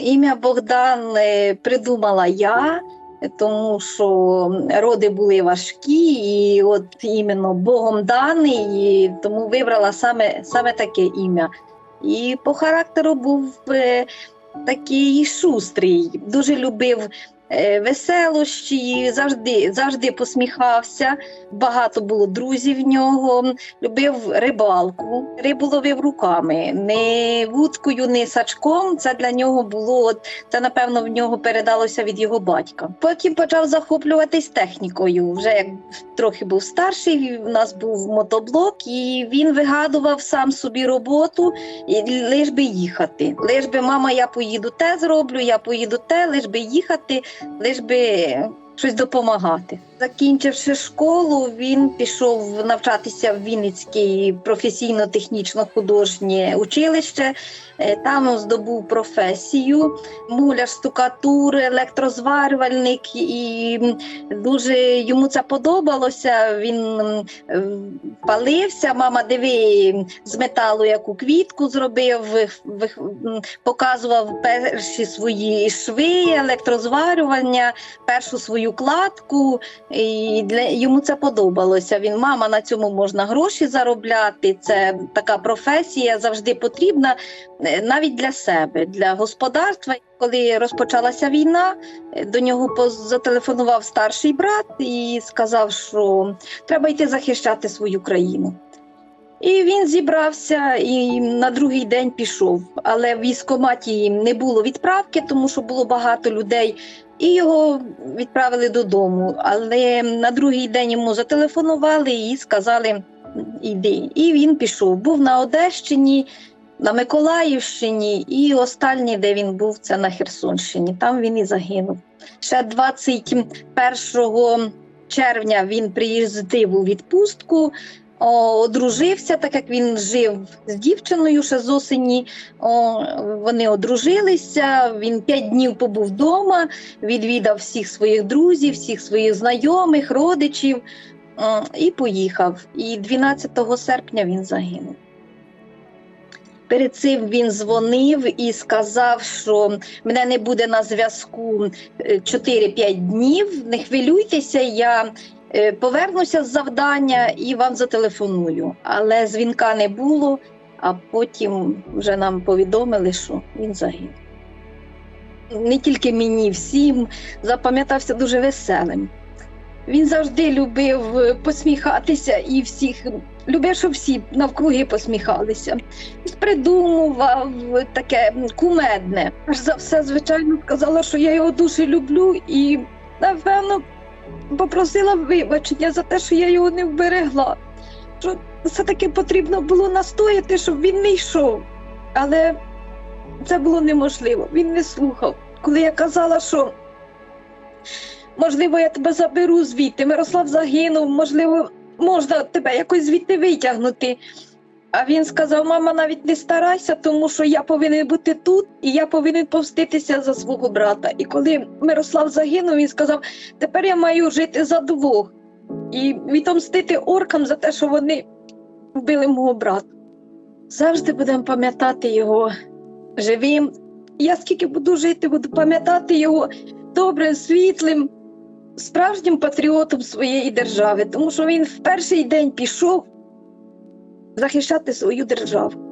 Ім'я Богдан е, придумала я, тому що роди були важкі, і от іменно Богом даний, і тому вибрала саме, саме таке ім'я. І по характеру був е, такий шустрий, дуже любив веселощі, завжди, завжди посміхався. Багато було друзів в нього, любив рибалку, рибу ловив руками, не вудкою, не сачком. Це для нього було, це напевно в нього передалося від його батька. Потім почав захоплюватись технікою. Вже як трохи був старший, у нас був мотоблок, і він вигадував сам собі роботу, і лиш би їхати. Лиш би мама, я поїду те зроблю, я поїду те, лиш би їхати, лиш би щось допомагати. Закінчивши школу, він пішов навчатися в Вінницьке професійно-технічно-художнє училище. Е, Там здобув професію муляр, стукатур, електрозварювальник, і дуже йому це подобалося. Він палився. Мама диви з металу, яку квітку зробив, показував перші свої шви, електрозварювання, першу свою кладку. І для йому це подобалося. Він мама на цьому можна гроші заробляти. Це така професія завжди потрібна е, навіть для себе, для господарства. Коли розпочалася війна, е, до нього зателефонував старший брат і сказав, що треба йти захищати свою країну. І він зібрався і на другий день пішов. Але в військкоматі не було відправки, тому що було багато людей, і його відправили додому. Але на другий день йому зателефонували і сказали: іди. І він пішов. Був на Одещині, на Миколаївщині, і останній, де він був, це на Херсонщині. Там він і загинув. Ще 21 червня він приїздив у відпустку. О, одружився, так як він жив з дівчиною ще з осені. О, вони одружилися. Він п'ять днів побув вдома, відвідав всіх своїх друзів, всіх своїх знайомих, родичів о, і поїхав. І 12 серпня він загинув. Перед цим він дзвонив і сказав, що мене не буде на зв'язку е, 4-5 днів. Не хвилюйтеся, я е, повернуся з завдання і вам зателефоную. Але дзвінка не було, а потім вже нам повідомили, що він загинув. Не тільки мені, всім запам'ятався дуже веселим. Він завжди любив е, посміхатися і всіх любив, щоб всі навкруги посміхалися. Придумував таке кумедне. Аж за все, звичайно, сказала, що я його дуже люблю, і напевно попросила вибачення за те, що я його не вберегла. Що все-таки потрібно було настояти, щоб він не йшов. Але це було неможливо. Він не слухав. Коли я казала, що можливо, я тебе заберу звідти, Мирослав загинув, можливо, можна тебе якось звідти витягнути. А він сказав: мама, навіть не старайся, тому що я повинен бути тут, і я повинен повститися за свого брата. І коли Мирослав загинув, він сказав: тепер я маю жити за двох і відомстити оркам за те, що вони вбили мого брата. Завжди будемо пам'ятати його живим. Я скільки буду жити, буду пам'ятати його добрим, світлим, справжнім патріотом своєї держави, тому що він в перший день пішов захищати свою державу.